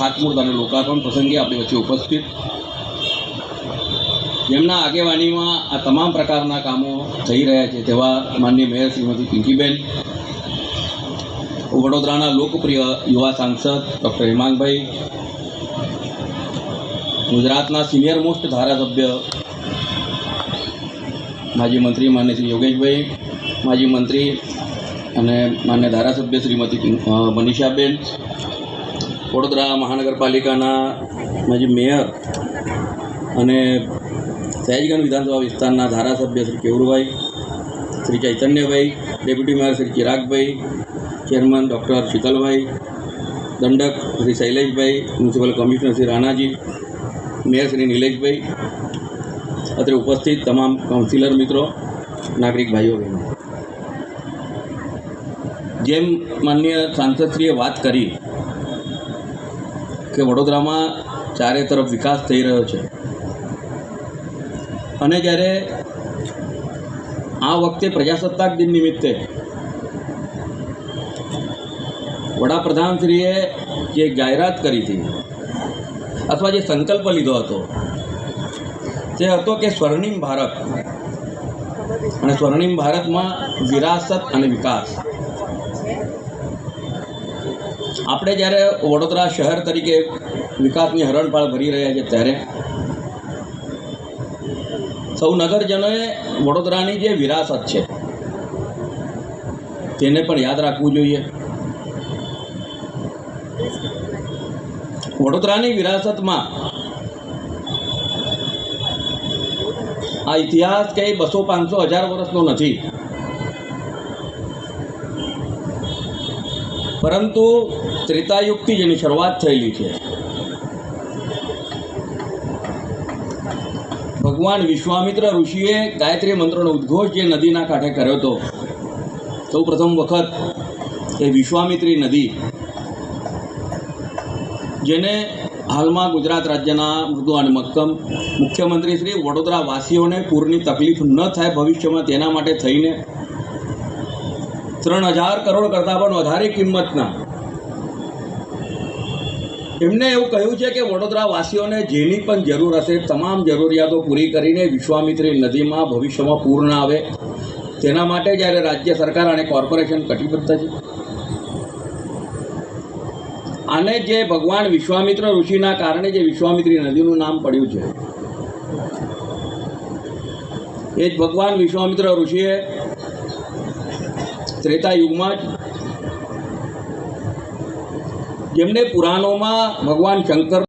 ખાતમુહૂર્ત અને લોકાર્પણ પ્રસંગે આપણી વચ્ચે ઉપસ્થિત. જેમના આગેવાનીમાં આ તમામ પ્રકારના કામો થઈ રહ્યા છે તેવા માન્ય મેયર શ્રીમતી પિંકીબેન, વડોદરાના લોકપ્રિય યુવા સાંસદ ડૉક્ટર હેમાંગભાઈ, ગુજરાતના સિનિયર મોસ્ટ ધારાસભ્ય માજી મંત્રી માન્ય શ્રી યોગેશભાઈ, માજી મંત્રી અને માન્ય ધારાસભ્ય શ્રીમતી મનીષાબેન વડોદરા મહાનગરપાલિકાના માજી મેયર અને સયાજીગંજ વિધાનસભા વિસ્તારના ધારાસભ્ય Shri Kevurbhai Shri Chaitanyabhai, deputy mayor Shri Chiragbhai, chairman doctor Shitalbhai, દંડક Shri Shaileshbhai, municipal commissioner Shri Ranaji, mayor Shri Nileshbhai, અત્રે ઉપસ્થિત તમામ કાઉન્સિલર મિત્રો, નાગરિક ભાઈઓ બહેનો. જેમ માન્ય સાંસદશ્રીએ વાત કરી કે વડોદરામાં ચારે તરફ વિકાસ થઈ રહ્યો છે. અને જ્યારે આ વખતે પ્રજાસત્તાક દિન નિમિત્તે વડાપ્રધાનશ્રીએ જે જાહેરાત કરી હતી, અથવા જે સંકલ્પ લીધો હતો, તે હતો કે સ્વર્ણિમ ભારત અને સ્વર્ણિમ ભારતમાં વિરાસત અને વિકાસ. આપણે જ્યારે વડોદરા શહેર તરીકે વિકાસની હરણફાળ ભરી રહ્યા છે ત્યારે સૌ નગરજનોએ વડોદરાની જે વિરાસત છે, તેને પણ યાદ રાખવું જોઈએ. વડોદરાની વિરાસતમાં આ ઇતિહાસ કંઈ બસો પાંચસો હજાર વર્ષનો નથી. પરંતુ ત્રેતાયુગથી જેની શરૂઆત થયેલી છે. ભગવાન વિશ્વામિત્ર ઋષિએ ગાયત્રી મંત્રનો ઉદ્ઘોષ જે નદીના કાંઠે કર્યો હતો, સૌ પ્રથમ વખત એ વિશ્વામિત્રી નદી, જેને હાલમાં ગુજરાત રાજ્યના મૃદુ અને મક્કમ મુખ્યમંત્રી શ્રી વડોદરા વાસીઓને પૂરની તકલીફ ન થાય ભવિષ્યમાં તેના માટે થઈને ત્રણ હજાર કરોડ કરતાં પણ વધારે કિંમતના. એમને એવું કહ્યું છે કે વડોદરા વાસીઓને જેની પણ જરૂર હશે, તમામ જરૂરિયાતો પૂરી કરીને વિશ્વામિત્રી નદીમાં ભવિષ્યમાં પૂર ના આવે. તેના માટે જ્યારે રાજ્ય સરકાર અને કોર્પોરેશન કટિબદ્ધ છે. આને જે ભગવાન વિશ્વામિત્ર ઋષિના કારણે જે વિશ્વામિત્રી નદીનું નામ પડ્યું છે. એ જ ભગવાન વિશ્વામિત્ર ઋષિએ ત્રેતા યુગમાં જ જેમને પુરાણોમાં ભગવાન શંકર